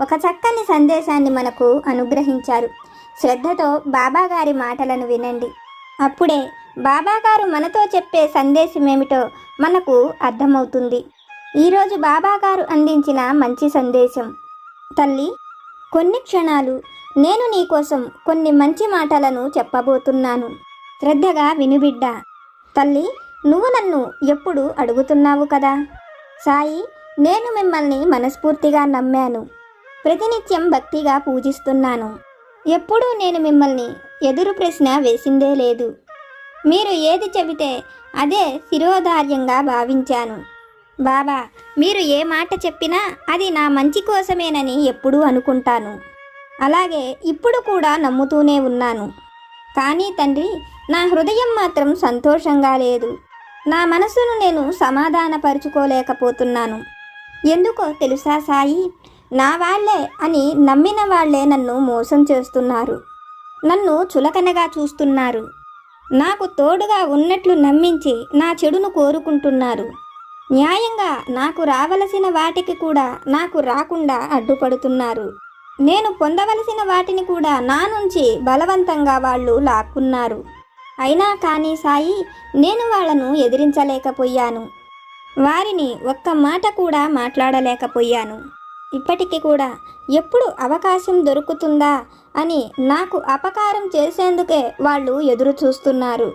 ఒక చక్కని సందేశాన్ని మనకు అనుగ్రహించారు. శ్రద్ధతో బాబాగారి మాటలను వినండి. అప్పుడే బాబా గారు మనతో చెప్పే సందేశం ఏమిటో మనకు అర్థమవుతుంది. ఈరోజు బాబాగారు అందించిన మంచి సందేశం. తల్లి కొన్ని క్షణాలు నేను నీకోసం కొన్ని మంచి మాటలను చెప్పబోతున్నాను. శ్రద్ధగా వినుబిడ్డ తల్లి నువ్వు నన్ను ఎప్పుడు అడుగుతున్నావు కదా? సాయి నేను మిమ్మల్ని మనస్ఫూర్తిగా నమ్మాను. ప్రతినిత్యం భక్తిగా పూజిస్తున్నాను. ఎప్పుడూ నేను మిమ్మల్ని ఎదురు ప్రశ్న వేసిందే లేదు. మీరు ఏది చెబితే అదే శిరోధార్యంగా భావించాను. బాబా మీరు ఏ మాట చెప్పినా అది నా మంచి కోసమేనని ఎప్పుడూ అనుకుంటాను. అలాగే ఇప్పుడు కూడా నమ్ముతూనే ఉన్నాను. కానీ తండ్రి నా హృదయం మాత్రం సంతోషంగా లేదు. నా మనసును నేను సమాధానపరుచుకోలేకపోతున్నాను. ఎందుకో తెలుసా సాయి? నా వాళ్ళే అని నమ్మిన వాళ్ళే నన్ను మోసం చేస్తున్నారు. నన్ను చులకనగా చూస్తున్నారు. నాకు తోడుగా ఉన్నట్లు నమ్మించి నా చెడును కోరుకుంటున్నారు. న్యాయంగా నాకు రావలసిన వాటికి కూడా నాకు రాకుండా అడ్డుపడుతున్నారు. నేను పొందవలసిన వాటిని కూడా నా నుంచి బలవంతంగా వాళ్ళు లాక్కున్నారు. అయినా కానీ సాయి నేను వాళ్ళను ఎదిరించలేకపోయాను. వారిని ఒక్క మాట కూడా మాట్లాడలేకపోయాను. ఇప్పటికీ కూడా ఎప్పుడు అవకాశం దొరుకుతుందా అని నాకు అపకారం చేసేందుకే వాళ్ళు ఎదురు చూస్తున్నారు.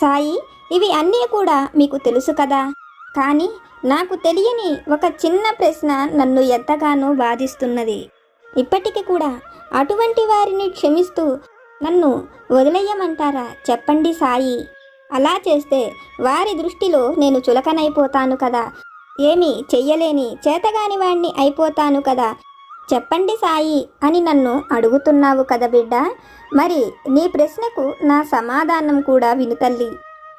సాయి ఇవి అన్నీ కూడా మీకు తెలుసు కదా. కానీ నాకు తెలియని ఒక చిన్న ప్రశ్న నన్ను ఎంతగానో బాధిస్తున్నది. ఇప్పటికీ కూడా అటువంటి వారిని క్షమిస్తూ నన్ను వదిలేయమంటారా? చెప్పండి సాయి. అలా చేస్తే వారి దృష్టిలో నేను చులకనైపోతాను కదా. ఏమీ చెయ్యలేని చేతగాని వాణ్ణి అయిపోతాను కదా. చెప్పండి సాయి అని నన్ను అడుగుతున్నావు కదా బిడ్డ. మరి నీ ప్రశ్నకు నా సమాధానం కూడా వినుతల్లి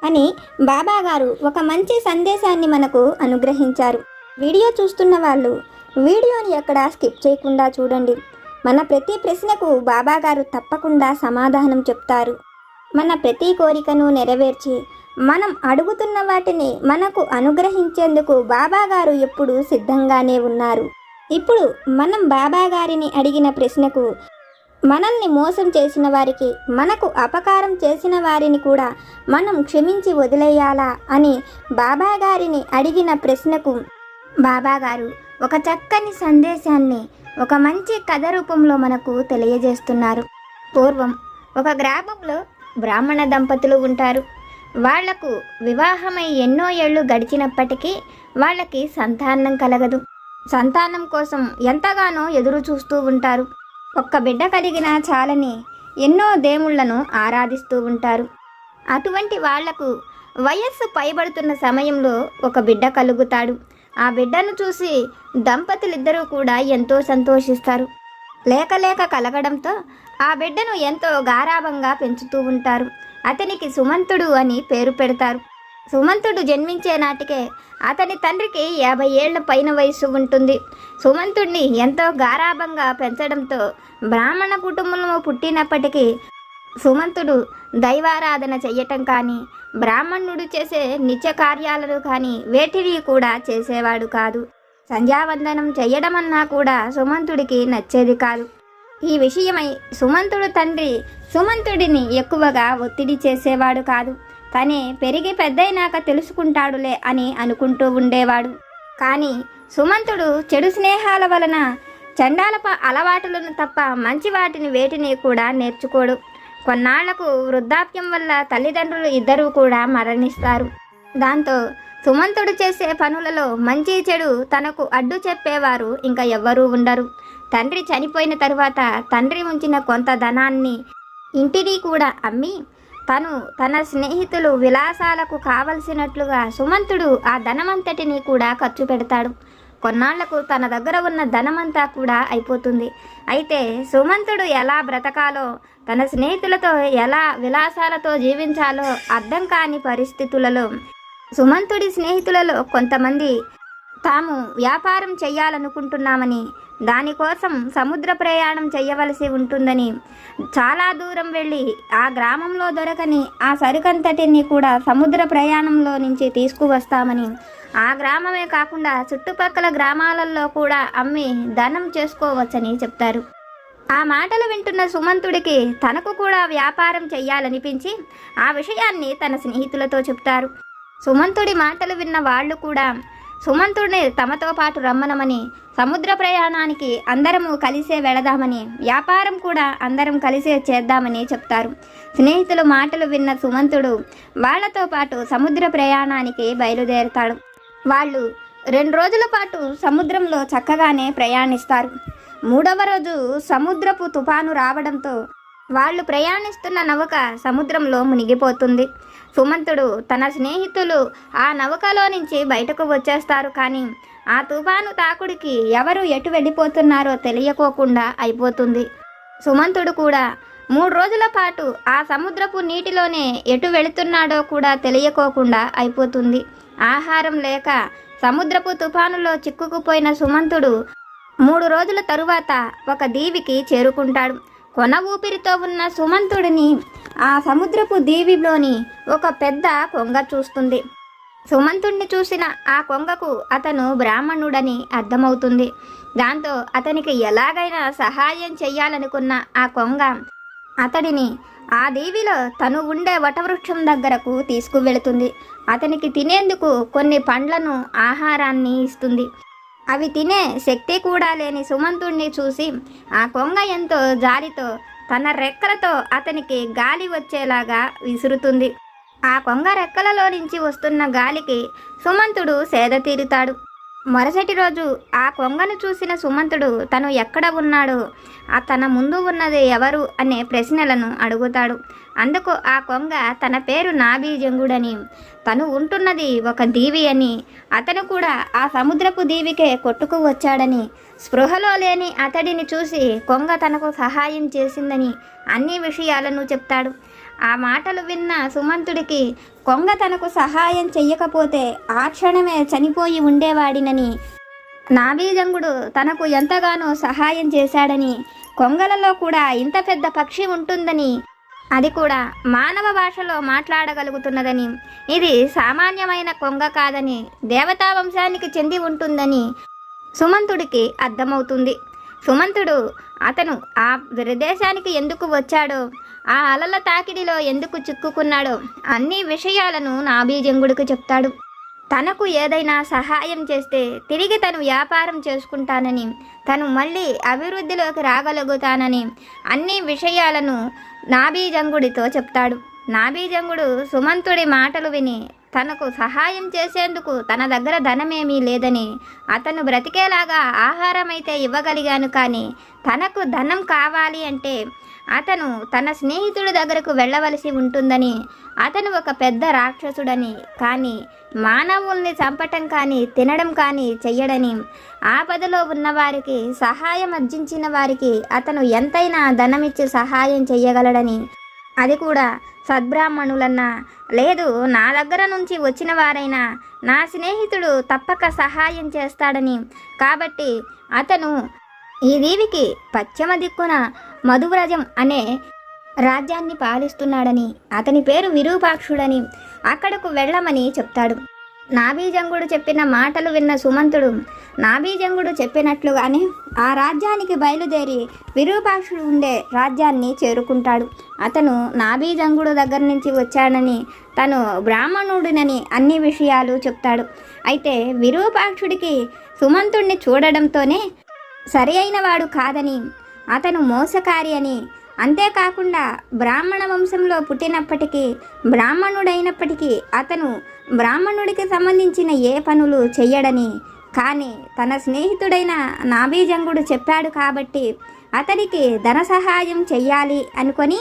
అని బాబాగారు ఒక మంచి సందేశాన్ని మనకు అనుగ్రహించారు. వీడియో చూస్తున్న వాళ్ళు వీడియోని ఎక్కడ స్కిప్ చేయకుండా చూడండి. మన ప్రతి ప్రశ్నకు బాబాగారు తప్పకుండా సమాధానం చెప్తారు. మన ప్రతి కోరికను నెరవేర్చి మనం అడుగుతున్న వాటిని మనకు అనుగ్రహించేందుకు బాబాగారు ఎప్పుడు సిద్ధంగానే ఉన్నారు. ఇప్పుడు మనం బాబాగారిని అడిగిన ప్రశ్నకు మనల్ని మోసం చేసిన వారికి మనకు అపకారం చేసిన వారిని కూడా మనం క్షమించి వదిలేయాలా అని బాబాగారిని అడిగిన ప్రశ్నకు బాబాగారు ఒక చక్కని సందేశాన్ని ఒక మంచి కథ రూపంలో మనకు తెలియజేస్తున్నారు. పూర్వం ఒక గ్రామంలో బ్రాహ్మణ దంపతులు ఉంటారు. వాళ్ళకు వివాహమై ఎన్నో ఏళ్ళు గడిచినప్పటికీ వాళ్ళకి సంతానం కలగదు. సంతానం కోసం ఎంతగానో ఎదురు చూస్తూ ఉంటారు. ఒక్క బిడ్డ కలిగిన చాలని ఎన్నో దేవుళ్ళను ఆరాధిస్తూ ఉంటారు. అటువంటి వాళ్ళకు వయస్సు పైబడుతున్న సమయంలో ఒక బిడ్డ కలుగుతాడు. ఆ బిడ్డను చూసి దంపతులిద్దరూ కూడా ఎంతో సంతోషిస్తారు. లేక లేక కలగడంతో ఆ బిడ్డను ఎంతో గారాభంగా పెంచుతూ ఉంటారు. అతనికి సుమంతుడు అని పేరు పెడతారు. సుమంతుడు జన్మించే నాటికే అతని తండ్రికి యాభై ఏళ్ళ పైన వయసు ఉంటుంది. సుమంతుడిని ఎంతో గారాభంగా పెంచడంతో బ్రాహ్మణ కుటుంబంలో పుట్టినప్పటికీ సుమంతుడు దైవారాధన చెయ్యటం కానీ బ్రాహ్మణుడు చేసే నిత్య కార్యాలను కానీ వేటిని కూడా చేసేవాడు కాదు. సంధ్యావందనం చెయ్యడమన్నా కూడా సుమంతుడికి నచ్చేది కాదు. ఈ విషయమై సుమంతుడు తండ్రి సుమంతుడిని ఎక్కువగా ఒత్తిడి చేసేవాడు కాదు. తనే పెరిగి పెద్దయినాక తెలుసుకుంటాడులే అని అనుకుంటూ ఉండేవాడు. కానీ సుమంతుడు చెడు స్నేహాల వలన చండాలప అలవాటులను తప్ప మంచి వాటిని వేటిని కూడా నేర్చుకోడు. కొన్నాళ్ళకు వృద్ధాప్యం వల్ల తల్లిదండ్రులు ఇద్దరూ కూడా మరణిస్తారు. దాంతో సుమంతుడు చేసే పనులలో మంచి చెడు తనకు అడ్డు చెప్పేవారు ఇంకా ఎవ్వరూ ఉండరు. తండ్రి చనిపోయిన తరువాత తండ్రి ఉంచిన కొంత ధనాన్ని ఇంటిని కూడా అమ్మి తను తన స్నేహితులు విలాసాలకు కావలసినట్లుగా సుమంతుడు ఆ ధనమంతటిని కూడా ఖర్చు పెడతాడు. కొన్నాళ్ళకు తన దగ్గర ఉన్న ధనమంతా కూడా అయిపోతుంది. అయితే సుమంతుడు ఎలా బ్రతకాలో తన స్నేహితులతో ఎలా విలాసాలతో జీవించాలో అర్థం కాని పరిస్థితులలో సుమంతుడి స్నేహితులలో కొంతమంది తాము వ్యాపారం చేయాలనుకుంటున్నామని దానికోసం సముద్ర ప్రయాణం చేయవలసి ఉంటుందని చాలా దూరం వెళ్ళి ఆ గ్రామంలో దొరకని ఆ సరుకంతటిని కూడా సముద్ర ప్రయాణంలో నుంచి తీసుకువస్తామని ఆ గ్రామమే కాకుండా చుట్టుపక్కల గ్రామాలలో కూడా అమ్మి ధనం చేసుకోవచ్చని చెప్తారు. ఆ మాటలు వింటున్న సుమంతుడికి తనకు కూడా వ్యాపారం చెయ్యాలనిపించి ఆ విషయాన్ని తన స్నేహితులతో చెప్తారు. సుమంతుడి మాటలు విన్న వాళ్ళు కూడా సుమంతుడిని తమతో పాటు రమ్మనమని సముద్ర ప్రయాణానికి అందరము కలిసే వెళదామని వ్యాపారం కూడా అందరం కలిసే చేద్దామని చెప్తారు. స్నేహితులు మాటలు విన్న సుమంతుడు వాళ్ళతో పాటు సముద్ర ప్రయాణానికి బయలుదేరుతాడు. వాళ్ళు రెండు రోజుల పాటు సముద్రంలో చక్కగానే ప్రయాణిస్తారు. మూడవ రోజు సముద్రపు తుఫాను రావడంతో వాళ్ళు ప్రయాణిస్తున్న నౌక సముద్రంలో మునిగిపోతుంది. సుమంతుడు తన స్నేహితులు ఆ నౌకలో నుంచి బయటకు వచ్చేస్తారు కానీ ఆ తుఫాను తాకుడికి ఎవరు ఎటు వెళ్ళిపోతున్నారో తెలియకోకుండా అయిపోతుంది. సుమంతుడు కూడా మూడు రోజుల పాటు ఆ సముద్రపు నీటిలోనే ఎటు వెళుతున్నాడో కూడా తెలియకోకుండా అయిపోతుంది. ఆహారం లేక సముద్రపు తుఫానులో చిక్కుకుపోయిన సుమంతుడు మూడు రోజుల తరువాత ఒక దీవికి చేరుకుంటాడు. కొన ఊపిరితో ఉన్న సుమంతుడిని ఆ సముద్రపు దీవిలోని ఒక పెద్ద కొంగ చూస్తుంది. సుమంతుణ్ణి చూసిన ఆ కొంగకు అతను బ్రాహ్మణుడని అర్థమవుతుంది. దాంతో అతనికి ఎలాగైనా సహాయం చెయ్యాలనుకున్న ఆ కొంగ అతడిని ఆ దీవిలో తను ఉండే వటవృక్షం దగ్గరకు తీసుకువెళుతుంది. అతనికి తినేందుకు కొన్ని పండ్లను ఆహారాన్ని ఇస్తుంది. అవి తినే శక్తి కూడా లేని సుమంతుణ్ణి చూసి ఆ కొంగ ఎంతో జాలితో తన రెక్కలతో అతనికి గాలి వచ్చేలాగా విసురుతుంది. ఆ కొంగ రెక్కలలో నుంచి వస్తున్న గాలికి సుమంతుడు సేద తీరుతాడు. మరుసటి రోజు ఆ కొంగను చూసిన సుమంతుడు తను ఎక్కడ ఉన్నాడో? ఆ తన ముందు ఉన్నది ఎవరు? అనే ప్రశ్నలను అడుగుతాడు. అందుకు ఆ కొంగ తన పేరు నాభీజంగుడని తను ఉంటున్నది ఒక దీవి అని అతను కూడా ఆ సముద్రపు దీవికే కొట్టుకు వచ్చాడని స్పృహలో లేని అతడిని చూసి కొంగ తనకు సహాయం చేసిందని అన్ని విషయాలను చెప్తాడు. ఆ మాటలు విన్న సుమంతుడికి కొంగ తనకు సహాయం చెయ్యకపోతే ఆ క్షణమే చనిపోయి ఉండేవాడినని. నాభీజంగుడు తనకు ఎంతగానో సహాయం చేశాడని కొంగలలో కూడా ఇంత పెద్ద పక్షి ఉంటుందని అది కూడా మానవ భాషలో మాట్లాడగలుగుతున్నదని. ఇది సామాన్యమైన కొంగ కాదని దేవతా వంశానికి చెంది ఉంటుందని సుమంతుడికి అర్థమవుతుంది. సుమంతుడు అతను ఆ ప్రదేశానికి ఎందుకు వచ్చాడో ఆ అలల తాకిడిలో ఎందుకు చిక్కుకున్నాడో అన్ని విషయాలను నాభీజంగుడికి చెప్తాడు. తనకు ఏదైనా సహాయం చేస్తే తిరిగి తను వ్యాపారం చేసుకుంటానని తను మళ్ళీ అభివృద్ధిలోకి రాగలుగుతానని అన్ని విషయాలను నాభీజంగుడితో చెప్తాడు. నాభీజంగుడు సుమంతుడి మాటలు విని తనకు సహాయం చేసేందుకు తన దగ్గర ధనమేమీ లేదని అతను బ్రతికేలాగా ఆహారం అయితే ఇవ్వగలిగాను కానీ తనకు ధనం కావాలి అంటే అతను తన స్నేహితుడి దగ్గరకు వెళ్ళవలసి ఉంటుందని అతను ఒక పెద్ద రాక్షసుడని కానీ మానవుల్ని చంపటం కానీ తినడం కానీ చెయ్యడని ఆపదలో ఉన్నవారికి సహాయం అర్జించిన వారికి అతను ఎంతైనా ధనమిచ్చి సహాయం చెయ్యగలడని. అది కూడా సద్బ్రాహ్మణులన్నా లేదు నా దగ్గర నుంచి వచ్చిన వారైనా నా స్నేహితుడు తప్పక సహాయం చేస్తాడని. కాబట్టి అతను ఈ దీవికి పశ్చిమ దిక్కున మధువ్రజం అనే రాజ్యాన్ని పాలిస్తున్నాడని అతని పేరు విరూపాక్షుడని అక్కడకు వెళ్ళమని చెప్తాడు. నాభీజంగుడు చెప్పిన మాటలు విన్న సుమంతుడు నాభీజంగుడు చెప్పినట్లుగానే ఆ రాజ్యానికి బయలుదేరి విరూపాక్షుడు ఉండే రాజ్యాన్ని చేరుకుంటాడు. అతను నాభీజంగుడు దగ్గర నుంచి వచ్చాడని తను బ్రాహ్మణుడినని అన్ని విషయాలు చెప్తాడు. అయితే విరూపాక్షుడికి సుమంతుణ్ణి చూడడంతోనే సరి అయిన వాడు కాదని అతను మోసకారి అని అంతేకాకుండా బ్రాహ్మణ వంశంలో పుట్టినప్పటికీ బ్రాహ్మణుడైనప్పటికీ అతను బ్రాహ్మణుడికి సంబంధించిన ఏ పనులు చెయ్యడని. కానీ తన స్నేహితుడైన నాభీజంగుడు చెప్పాడు కాబట్టి అతనికి ధన సహాయం చెయ్యాలి అనుకొని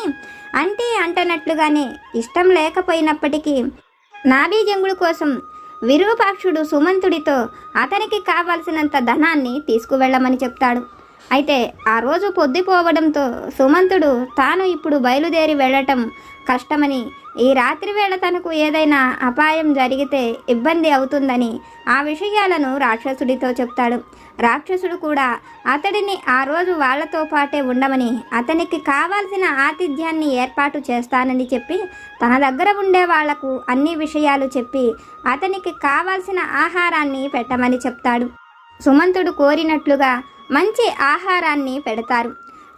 అంటే అంటనట్లుగానే ఇష్టం లేకపోయినప్పటికీ నాభీజంగుడు కోసం విరూపాక్షుడు సుమంతుడితో అతనికి కావాల్సినంత ధనాన్ని తీసుకువెళ్ళమని చెప్తాడు. అయితే ఆ రోజు పొద్దుపోవడంతో సుమంతుడు తాను ఇప్పుడు బయలుదేరి వెళ్ళటం కష్టమని ఈ రాత్రి వేళ తనకు ఏదైనా అపాయం జరిగితే ఇబ్బంది అవుతుందని ఆ విషయాలను రాక్షసుడితో చెప్తాడు. రాక్షసుడు కూడా అతడిని ఆ రోజు వాళ్ళతో పాటే ఉండమని అతనికి కావాల్సిన ఆతిథ్యాన్ని ఏర్పాటు చేస్తానని చెప్పి తన దగ్గర ఉండే వాళ్ళకు అన్ని విషయాలు చెప్పి అతనికి కావాల్సిన ఆహారాన్ని పెట్టమని చెప్తాడు. సుమంతుడు కోరినట్లుగా మంచి ఆహారాన్ని పెడతారు.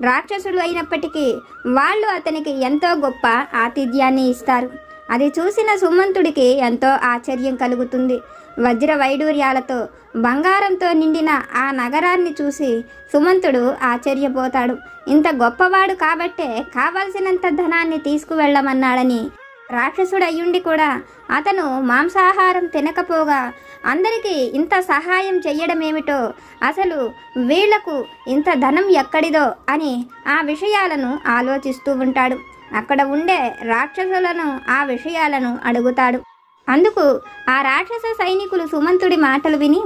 రాక్షసుడు అయినప్పటికీ వాళ్ళు అతనికి ఎంతో గొప్ప ఆతిథ్యాన్ని ఇస్తారు. అది చూసిన సుమంతుడికి ఎంతో ఆశ్చర్యం కలుగుతుంది. వజ్ర వైడూర్యాలతో బంగారంతో నిండిన ఆ నగరాన్ని చూసి సుమంతుడు ఆశ్చర్యపోతాడు. ఇంత గొప్పవాడు కాబట్టే కావలసినంత ధనాన్ని తీసుకువెళ్ళమన్నాడని రాక్షసుడు అయ్యుండి కూడా అతను మాంసాహారం తినకపోగా అందరికీ ఇంత సహాయం చెయ్యడమేమిటో? అసలు వీళ్ళకు ఇంత ధనం ఎక్కడిదో? అని ఆ విషయాలను ఆలోచిస్తూ ఉంటాడు. అక్కడ ఉండే రాక్షసులను ఆ విషయాలను అడుగుతాడు. అందుకు ఆ రాక్షస సైనికులు సుమంతుడి మాటలు విని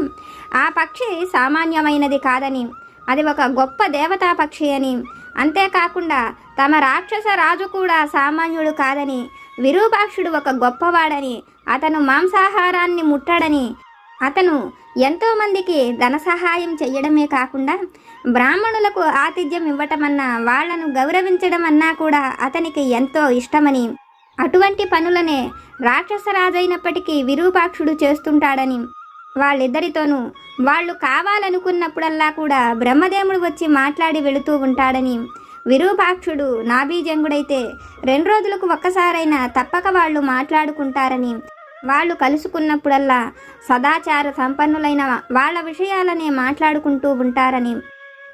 ఆ పక్షి సామాన్యమైనది కాదని అది ఒక గొప్ప దేవతా పక్షి అని. అంతేకాకుండా తమ రాక్షస రాజు కూడా సామాన్యుడు కాదని విరూపాక్షుడు ఒక గొప్పవాడని అతను మాంసాహారాన్ని ముట్టడని అతను ఎంతోమందికి ధన సహాయం చెయ్యడమే కాకుండా బ్రాహ్మణులకు ఆతిథ్యం ఇవ్వటమన్నా వాళ్ళను గౌరవించడం అన్నా కూడా అతనికి ఎంతో ఇష్టమని. అటువంటి పనులనే రాక్షసరాజైనప్పటికీ విరూపాక్షుడు చేస్తుంటాడని. వాళ్ళిద్దరితోనూ వాళ్ళు కావాలనుకున్నప్పుడల్లా కూడా బ్రహ్మదేవుడు వచ్చి మాట్లాడి వెళుతూ ఉంటాడని. విరూపాక్షుడు నాభీజంగుడైతే రెండు రోజులకు ఒక్కసారైనా తప్పక వాళ్ళు మాట్లాడుకుంటారని. వాళ్ళు కలుసుకున్నప్పుడల్లా సదాచార సంపన్నులైన వాళ్ళ విషయాలనే మాట్లాడుకుంటూ ఉంటారని.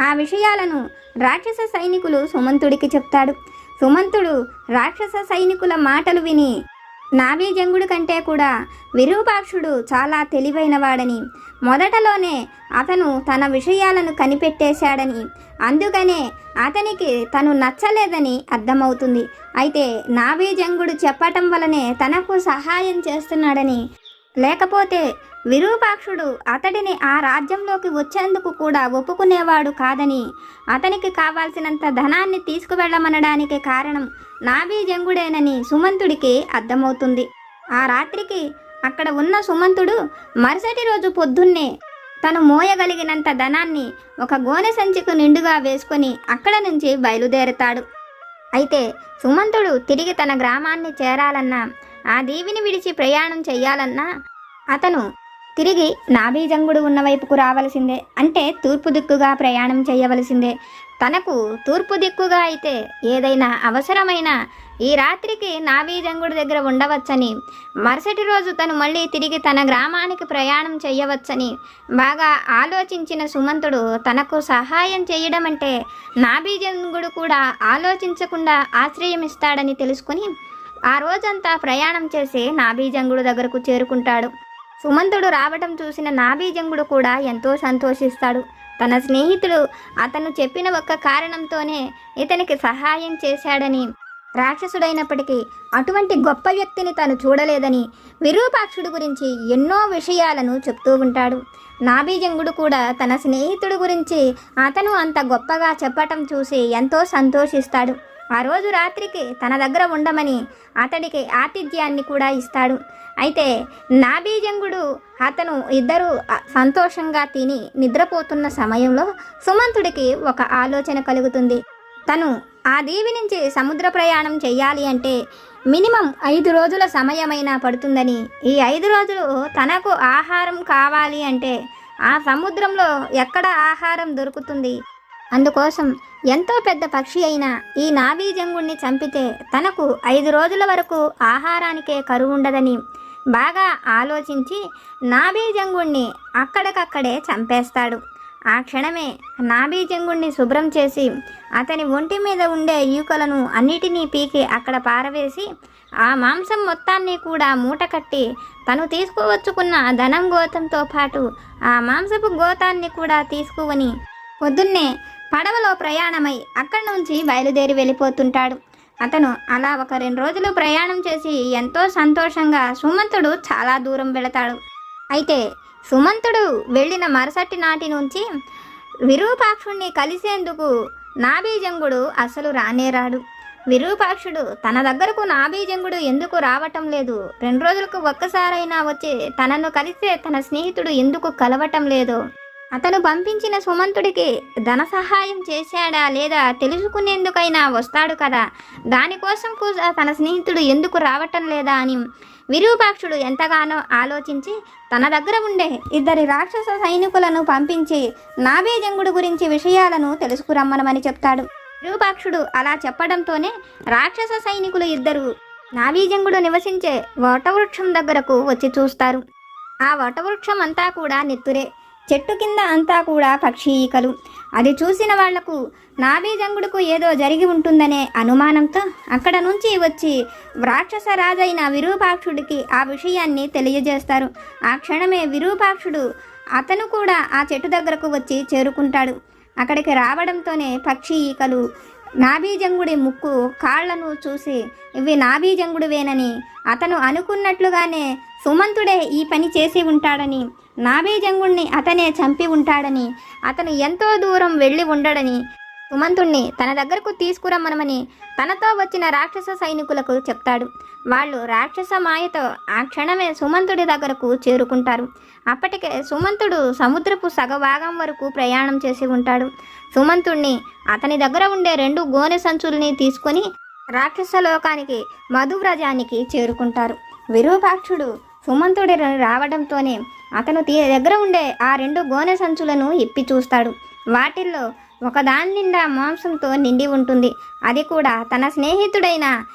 ఆ విషయాలను రాక్షస సైనికులు సుమంతుడికి చెప్తాడు. సుమంతుడు రాక్షస సైనికుల మాటలు విని నాభీజంగుడి కంటే కూడా విరూపాక్షుడు చాలా తెలివైనవాడని. మొదటలోనే అతను తన విషయాలను కనిపెట్టేశాడని. అందుకనే అతనికి తను నచ్చలేదని అర్థమవుతుంది. అయితే నాభీజంగుడు చెప్పటం వలనే తనకు సహాయం చేస్తున్నాడని. లేకపోతే విరూపాక్షుడు అతడిని ఆ రాజ్యంలోకి వచ్చేందుకు కూడా ఒప్పుకునేవాడు కాదని అతనికి కావాల్సినంత ధనాన్ని తీసుకువెళ్ళమనడానికి కారణం నాభీజంగుడేనని సుమంతుడికి అర్థమవుతుంది. ఆ రాత్రికి అక్కడ ఉన్న సుమంతుడు మరుసటి రోజు పొద్దున్నే తను మోయగలిగినంత ధనాన్ని ఒక గోనె సంచికు నిండుగా వేసుకొని అక్కడ నుంచి బయలుదేరుతాడు. అయితే సుమంతుడు తిరిగి తన గ్రామాన్ని చేరాలన్నా ఆ దీవిని విడిచి ప్రయాణం చేయాలన్నా అతను తిరిగి నాభీజంగుడు ఉన్న వైపుకు రావలసిందే. అంటే తూర్పు దిక్కుగా ప్రయాణం చేయవలసిందే. తనకు తూర్పు దిక్కుగా అయితే ఏదైనా అవసరమైన ఈ రాత్రికి నాభీజంగుడి దగ్గర ఉండవచ్చని మరుసటి రోజు తను మళ్ళీ తిరిగి తన గ్రామానికి ప్రయాణం చేయవచ్చని బాగా ఆలోచించిన సుమంతుడు తనకు సహాయం చేయడం అంటే నాభీజంగుడు కూడా ఆలోచించకుండా ఆశ్రయమిస్తాడని తెలుసుకుని ఆ రోజంతా ప్రయాణం చేసి నాభీజంగుడు దగ్గరకు చేరుకుంటాడు. సుమంతుడు రావటం చూసిన నాభీజంగుడు కూడా ఎంతో సంతోషిస్తాడు. తన స్నేహితుడు అతను చెప్పిన ఒక్క కారణంతోనే ఇతనికి సహాయం చేశాడని రాక్షసుడైనప్పటికీ అటువంటి గొప్ప వ్యక్తిని తాను చూడలేదని విరూపాక్షుడు గురించి ఎన్నో విషయాలను చెప్తూ ఉంటాడు. నాభీజంగుడు కూడా తన స్నేహితుడు గురించి అతను అంత గొప్పగా చెప్పటం చూసి ఎంతో సంతోషిస్తాడు. ఆ రోజు రాత్రికి తన దగ్గర ఉండమని అతడికి ఆతిథ్యాన్ని కూడా ఇస్తాడు. అయితే నాభీజంగుడు అతను ఇద్దరు సంతోషంగా తిని నిద్రపోతున్న సమయంలో సుమంతుడికి ఒక ఆలోచన కలుగుతుంది. తను ఆ దీవి నుంచి సముద్ర ప్రయాణం చేయాలి అంటే మినిమం ఐదు రోజుల సమయమైనా పడుతుందని ఈ ఐదు రోజులు తనకు ఆహారం కావాలి అంటే ఆ సముద్రంలో ఎక్కడ ఆహారం దొరుకుతుంది? అందుకోసం ఎంతో పెద్ద పక్షి అయిన ఈ నాభీజంగుణ్ణి చంపితే తనకు ఐదు రోజుల వరకు ఆహారానికే కరువు ఉండదని బాగా ఆలోచించి నాభీజంగుణ్ణి అక్కడికక్కడే చంపేస్తాడు. ఆ క్షణమే నాభీజంగుణ్ణి శుభ్రం చేసి అతని ఒంటి మీద ఉండే ఈకలను అన్నిటినీ పీకి అక్కడ పారవేసి ఆ మాంసం మొత్తాన్ని కూడా మూట కట్టి తను తీసుకువచ్చుకున్న ధనం గోతంతో పాటు ఆ మాంసపు గోతాన్ని కూడా తీసుకువని పొద్దున్నే పడవలో ప్రయాణమై అక్కడి నుంచి బయలుదేరి వెళ్ళిపోతుంటాడు. అతను అలా ఒక రెండు రోజులు ప్రయాణం చేసి ఎంతో సంతోషంగా సుమంతుడు చాలా దూరం వెళతాడు. అయితే సుమంతుడు వెళ్ళిన మరుసటి నాటి నుంచి విరూపాక్షుణ్ణి కలిసేందుకు నాభీజంగుడు అసలు రానేరాడు విరూపాక్షుడు తన దగ్గరకు నాభీజంగుడు ఎందుకు రావటం లేదు? రెండు రోజులకు ఒక్కసారైనా వచ్చి తనను కలిసే తన స్నేహితుడు ఎందుకు కలవటం లేదు? అతను పంపించిన సుమంతుడికి ధన సహాయం చేశాడా లేదా తెలుసుకునేందుకైనా వస్తాడు కదా? దానికోసం కూడా తన స్నేహితుడు ఎందుకు రావటం లేదా అని విరూపాక్షుడు ఎంతగానో ఆలోచించి తన దగ్గర ఉండే ఇద్దరి రాక్షస సైనికులను పంపించి నాభేజంగుడు గురించి విషయాలను తెలుసుకురమ్మనమని చెప్తాడు. విరూపాక్షుడు అలా చెప్పడంతోనే రాక్షస సైనికులు ఇద్దరు నాభీజంగుడు నివసించే వటవృక్షం దగ్గరకు వచ్చి చూస్తారు. ఆ వటవృక్షం అంతా కూడా నెత్తురే. చెట్టు కింద అంతా కూడా పక్షి ఈకలు. అది చూసిన వాళ్ళకు నాభీజంగుడుకు ఏదో జరిగి ఉంటుందనే అనుమానంతో అక్కడ నుంచి వచ్చి రాక్షస రాజైన విరూపాక్షుడికి ఆ విషయాన్ని తెలియజేస్తారు. ఆ క్షణమే విరూపాక్షుడు అతను కూడా ఆ చెట్టు దగ్గరకు వచ్చి చేరుకుంటాడు. అక్కడికి రావడంతోనే పక్షి ఈకలు నాభీజంగుడి ముక్కు కాళ్ళను చూసి ఇవి నాభీజంగుడివేనని. అతను అనుకున్నట్లుగానే సుమంతుడే ఈ పని చేసి ఉంటాడని. నాభీజంగుణ్ణి అతనే చంపి ఉంటాడని. అతను ఎంతో దూరం వెళ్ళి ఉండడని. సుమంతుణ్ణి తన దగ్గరకు తీసుకురమ్మనమని తనతో వచ్చిన రాక్షస సైనికులకు చెప్తాడు. వాళ్ళు రాక్షస మాయతో ఆ క్షణమే సుమంతుడి దగ్గరకు చేరుకుంటారు. అప్పటికే సుమంతుడు సముద్రపు సగభాగం వరకు ప్రయాణం చేసి ఉంటాడు. సుమంతుణ్ణి అతని దగ్గర ఉండే రెండు గోనె సంచుల్ని తీసుకొని రాక్షస లోకానికి మధువ్రజానికి చేరుకుంటారు. విరూపాక్షుడు సుమంతుడి రావడంతోనే అతను దగ్గర ఉండే ఆ రెండు గోనె సంచులను ఇప్పి చూస్తాడు. వాటిల్లో ఒకదాని నిండా మాంసంతో నిండి ఉంటుంది. అది కూడా తన స్నేహితుడైన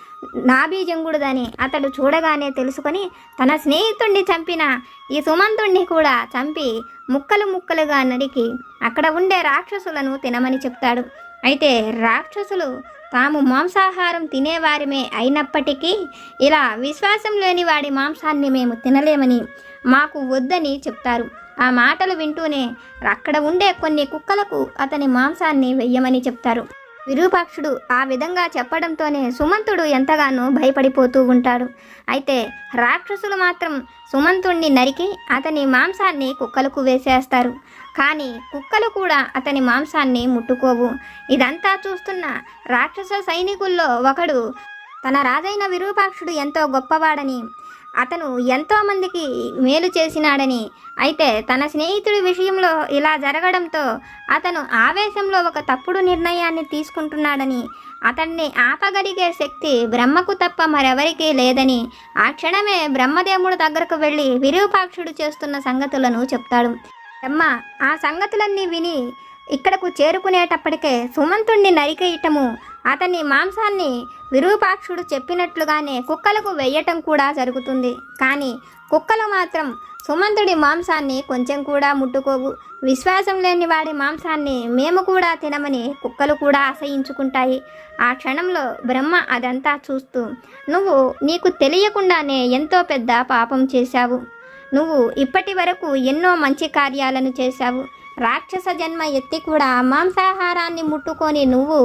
నాభీజంగుడుదని అతడు చూడగానే తెలుసుకొని తన స్నేహితుణ్ణి చంపిన ఈ సుమంతుణ్ణి కూడా చంపి ముక్కలు ముక్కలుగా నరికి అక్కడ ఉండే రాక్షసులను తినమని చెప్తాడు. అయితే రాక్షసులు తాము మాంసాహారం తినేవారిమే అయినప్పటికీ ఇలా విశ్వాసం లేని వాడి మాంసాన్ని మేము తినలేమని మాకు వద్దని చెప్తారు. ఆ మాటలు వింటూనే అక్కడ ఉండే కొన్ని కుక్కలకు అతని మాంసాన్ని వెయ్యమని చెప్తారు. విరూపాక్షుడు ఆ విధంగా చెప్పడంతోనే సుమంతుడు ఎంతగానో భయపడిపోతూ ఉంటాడు. అయితే రాక్షసులు మాత్రం సుమంతుణ్ణి నరికి అతని మాంసాన్ని కుక్కలకు వేసేస్తారు. కానీ కుక్కలు కూడా అతని మాంసాన్ని ముట్టుకోవు. ఇదంతా చూస్తున్న రాక్షస సైనికుల్లో ఒకడు తన రాజైన విరూపాక్షుడు ఎంతో గొప్పవాడని అతను ఎంతోమందికి మేలు చేసినాడని. అయితే తన స్నేహితుడి విషయంలో ఇలా జరగడంతో అతను ఆవేశంలో ఒక తప్పుడు నిర్ణయాన్ని తీసుకుంటున్నాడని అతన్ని ఆపగలిగే శక్తి బ్రహ్మకు తప్ప మరెవరికీ లేదని ఆ క్షణమే బ్రహ్మదేవుడు దగ్గరకు వెళ్ళి విరూపాక్షుడు చేస్తున్న సంగతులను చెప్తాడు. బ్రహ్మ ఆ సంగతులన్నీ విని ఇక్కడకు చేరుకునేటప్పటికే సుమంతుణ్ణి నరికేయటము అతని మాంసాన్ని విరూపాక్షుడు చెప్పినట్లుగానే కుక్కలకు వెయ్యటం కూడా జరుగుతుంది. కానీ కుక్కలు మాత్రం సుమంతుడి మాంసాన్ని కొంచెం కూడా ముట్టుకోవు. విశ్వాసం లేని వాడి మాంసాన్ని మేము కూడా తినమని కుక్కలు కూడా ఆశయించుకుంటాయి. ఆ క్షణంలో బ్రహ్మ అదంతా చూస్తూ నువ్వు నీకు తెలియకుండానే ఎంతో పెద్ద పాపం చేశావు. నువ్వు ఇప్పటి వరకు ఎన్నో మంచి కార్యాలను చేశావు. రాక్షస జన్మ ఎత్తి కూడా మాంసాహారాన్ని ముట్టుకొని నువ్వు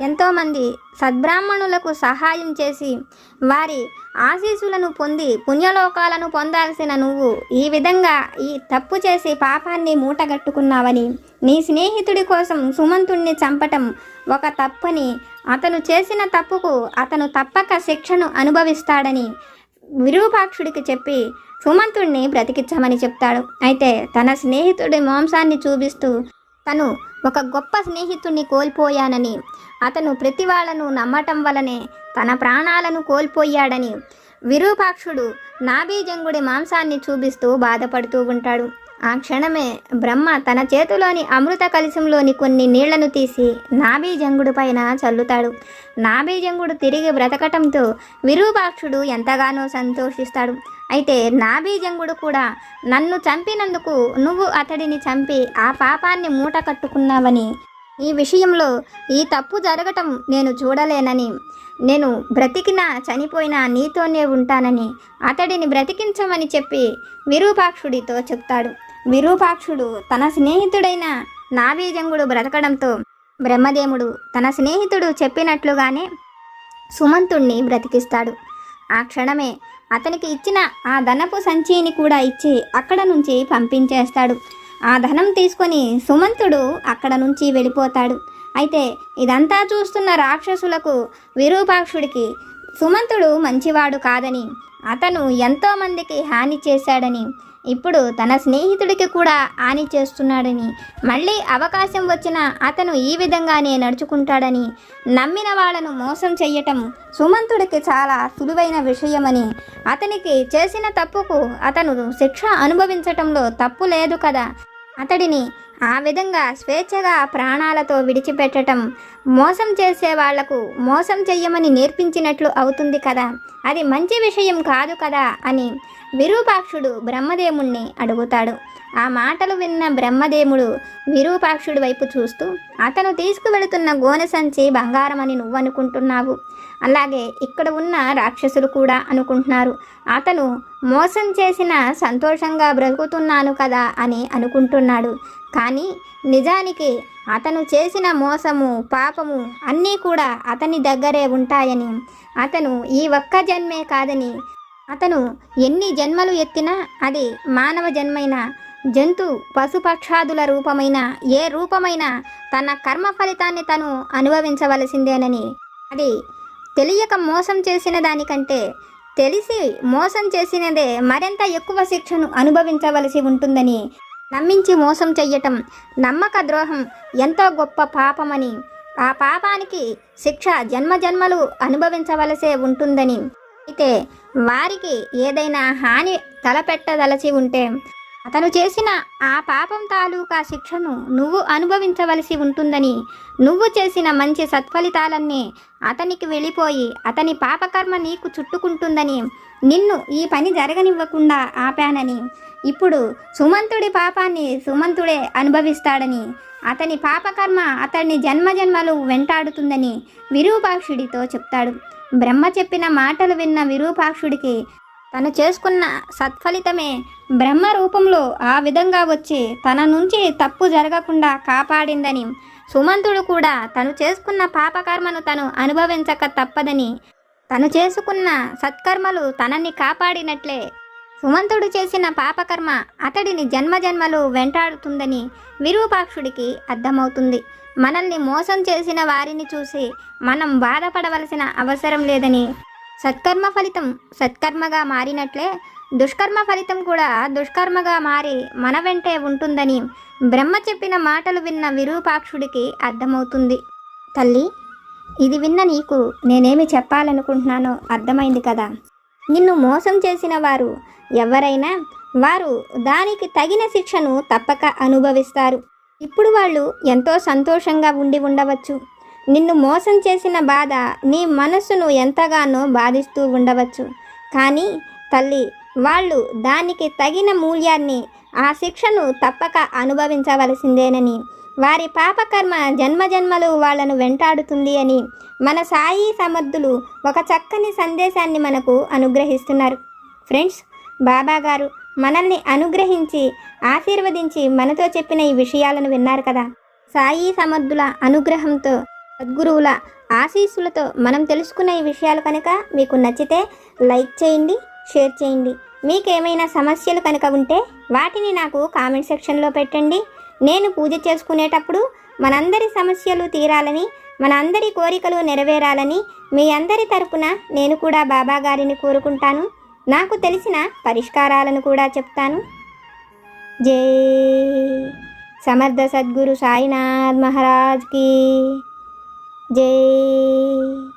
ఎంతోమంది సద్బ్రాహ్మణులకు సహాయం చేసి వారి ఆశీస్సులను పొంది పుణ్యలోకాలను పొందాల్సిన నువ్వు ఈ విధంగా ఈ తప్పు చేసి పాపాన్ని మూటగట్టుకున్నావని నీ స్నేహితుడి కోసం సుమంతుణ్ణి చంపటం ఒక తప్పని అతను చేసిన తప్పుకు అతను తప్పక శిక్షను అనుభవిస్తాడని విరూపాక్షుడికి చెప్పి సుమంతుణ్ణి బ్రతికించమని చెప్తాడు. అయితే తన స్నేహితుడి మాంసాన్ని చూపిస్తూ తను ఒక గొప్ప స్నేహితుణ్ణి కోల్పోయానని. అతను ప్రతి వాళ్ళను నమ్మటం వలనే తన ప్రాణాలను కోల్పోయాడని. విరూపాక్షుడు నాభీజంగుడి మాంసాన్ని చూపిస్తూ బాధపడుతూ ఉంటాడు. ఆ క్షణమే బ్రహ్మ తన చేతిలోని అమృత కలశంలోని కొన్ని నీళ్ళను తీసి నాభీజంగుడి పైన చల్లుతాడు. నాభీజంగుడు తిరిగి బ్రతకటంతో విరూపాక్షుడు ఎంతగానో సంతోషిస్తాడు. అయితే నాభీజంగుడు కూడా నన్ను చంపినందుకు నువ్వు అతడిని చంపి ఆ పాపాన్ని మూట కట్టుకున్నావని. ఈ విషయంలో ఈ తప్పు జరగటం నేను చూడలేనని. నేను బ్రతికినా చనిపోయినా నీతోనే ఉంటానని అతడిని బ్రతికించమని చెప్పి విరూపాక్షుడితో చెప్తాడు. విరూపాక్షుడు తన స్నేహితుడైన నాభీజంగుడు బ్రతకడంతో బ్రహ్మదేవుడు తన స్నేహితుడు చెప్పినట్లుగానే సుమంతుణ్ణి బ్రతికిస్తాడు. ఆ క్షణమే అతనికి ఇచ్చిన ఆ ధనపు సంచిని కూడా ఇచ్చి అక్కడ నుంచి పంపించేస్తాడు. ఆ ధనం తీసుకొని సుమంతుడు అక్కడ నుంచి వెళ్ళిపోతాడు. అయితే ఇదంతా చూస్తున్న రాక్షసులకు విరూపాక్షుడికి సుమంతుడు మంచివాడు కాదని అతను ఎంతోమందికి హాని చేశాడని ఇప్పుడు తన స్నేహితుడికి కూడా హాని చేస్తున్నాడని మళ్ళీ అవకాశం వచ్చినా అతను ఈ విధంగానే నడుచుకుంటాడని నమ్మిన వాళ్ళను మోసం చేయటం సుమంతుడికి చాలా సులువైన విషయమని అతనికి చేసిన తప్పుకు అతను శిక్ష అనుభవించటంలో తప్పు లేదు కదా. అతడిని ఆ విధంగా స్వేచ్ఛగా ప్రాణాలతో విడిచిపెట్టటం మోసం చేసే వాళ్ళకు మోసం చెయ్యమని నేర్పించినట్లు అవుతుంది కదా. అది మంచి విషయం కాదు కదా అని విరూపాక్షుడు బ్రహ్మదేవుణ్ణి అడుగుతాడు. ఆ మాటలు విన్న బ్రహ్మదేవుడు విరూపాక్షుడి వైపు చూస్తూ అతను తీసుకువెళుతున్న గోనె సంచి బంగారమని నువ్వనుకుంటున్నావు. నువ్వు అనుకుంటున్నావు అలాగే ఇక్కడ ఉన్న రాక్షసులు కూడా అనుకుంటున్నారు. అతను మోసం చేసిన సంతోషంగా బ్రతుకుతున్నాను కదా అని అనుకుంటున్నాడు. కానీ నిజానికి అతను చేసిన మోసము పాపము అన్నీ కూడా అతని దగ్గరే ఉంటాయని. అతను ఈ ఒక్క జన్మే కాదని. అతను ఎన్ని జన్మలు ఎత్తినా అది మానవ జన్మైన జంతు పశుపక్షాదుల రూపమైన ఏ రూపమైన తన కర్మ ఫలితాన్ని తను అనుభవించవలసిందేనని. అది తెలియక మోసం చేసిన దానికంటే తెలిసి మోసం చేసినదే మరింత ఎక్కువ శిక్షను అనుభవించవలసి ఉంటుందని నమ్మించి మోసం చెయ్యటం నమ్మక ద్రోహం ఎంతో గొప్ప పాపమని ఆ పాపానికి శిక్ష జన్మ జన్మలు అనుభవించవలసే ఉంటుందని. అయితే వారికి ఏదైనా హాని తలపెట్టదలసి ఉంటే అతను చేసిన ఆ పాపం తాలూకా శిక్షను నువ్వు అనుభవించవలసి ఉంటుందని నువ్వు చేసిన మంచి సత్ఫలితాలన్నీ అతనికి వెళ్ళిపోయి అతని పాపకర్మ నీకు చుట్టుకుంటుందని నిన్ను ఈ పని జరగనివ్వకుండా ఆపానని. ఇప్పుడు సుమంతుడి పాపాన్ని సుమంతుడే అనుభవిస్తాడని అతని పాపకర్మ అతన్ని జన్మజన్మలు వెంటాడుతుందని విరూపాక్షుడితో చెప్తాడు. బ్రహ్మ చెప్పిన మాటలు విన్న విరూపాక్షుడికి తను చేసుకున్న సత్ఫలితమే బ్రహ్మ రూపంలో ఆ విధంగా వచ్చి తన నుంచి తప్పు జరగకుండా కాపాడిందని సుమంతుడు కూడా తను చేసుకున్న పాపకర్మను తను అనుభవించక తప్పదని తను చేసుకున్న సత్కర్మలు తనని కాపాడినట్లే. సుమంతుడు చేసిన పాపకర్మ అతడిని జన్మజన్మలు వెంటాడుతుందని విరూపాక్షుడికి అర్థమవుతుంది. మనల్ని మోసం చేసిన వారిని చూసి మనం బాధపడవలసిన అవసరం లేదని సత్కర్మ ఫలితం సత్కర్మగా మారినట్లే దుష్కర్మ ఫలితం కూడా దుష్కర్మగా మారి మన వెంటే ఉంటుందని బ్రహ్మ చెప్పిన మాటలు విన్న విరూపాక్షుడికి అర్థమవుతుంది. తల్లి ఇది విన్న నీకు నేనేమి చెప్పాలనుకుంటున్నానో అర్థమైంది కదా. నిన్ను మోసం చేసిన వారు ఎవరైనా వారు దానికి తగిన శిక్షను తప్పక అనుభవిస్తారు. ఇప్పుడు వాళ్ళు ఎంతో సంతోషంగా ఉండి ఉండవచ్చు. నిన్ను మోసం చేసిన బాధ నీ మనస్సును ఎంతగానో బాధిస్తూ ఉండవచ్చు. కానీ తల్లి వాళ్ళు దానికి తగిన మూల్యాన్ని ఆ శిక్షను తప్పక అనుభవించవలసిందేనని వారి పాపకర్మ జన్మజన్మలు వాళ్ళను వెంటాడుతుంది అని మన సాయి సమర్థులు ఒక చక్కని సందేశాన్ని మనకు అనుగ్రహిస్తున్నారు. ఫ్రెండ్స్ బాబా గారు మనల్ని అనుగ్రహించి ఆశీర్వదించి మనతో చెప్పిన ఈ విషయాలను విన్నారు కదా. సాయి సమర్థుల అనుగ్రహంతో సద్గురువుల ఆశీస్సులతో మనం తెలుసుకున్న ఈ విషయాలు కనుక మీకు నచ్చితే లైక్ చేయండి షేర్ చేయండి. మీకేమైనా సమస్యలు కనుక ఉంటే వాటిని నాకు కామెంట్ సెక్షన్లో పెట్టండి. నేను పూజ చేసుకునేటప్పుడు మనందరి సమస్యలు తీరాలని మన అందరి కోరికలు నెరవేరాలని మీ అందరి తరపున నేను కూడా బాబా గారిని కోరుకుంటాను. నాకు తెలిసిన పరిష్కారాలను కూడా చెప్తాను. జై సమర్థ సద్గురు సాయినాథ్ మహారాజ్కి కి జై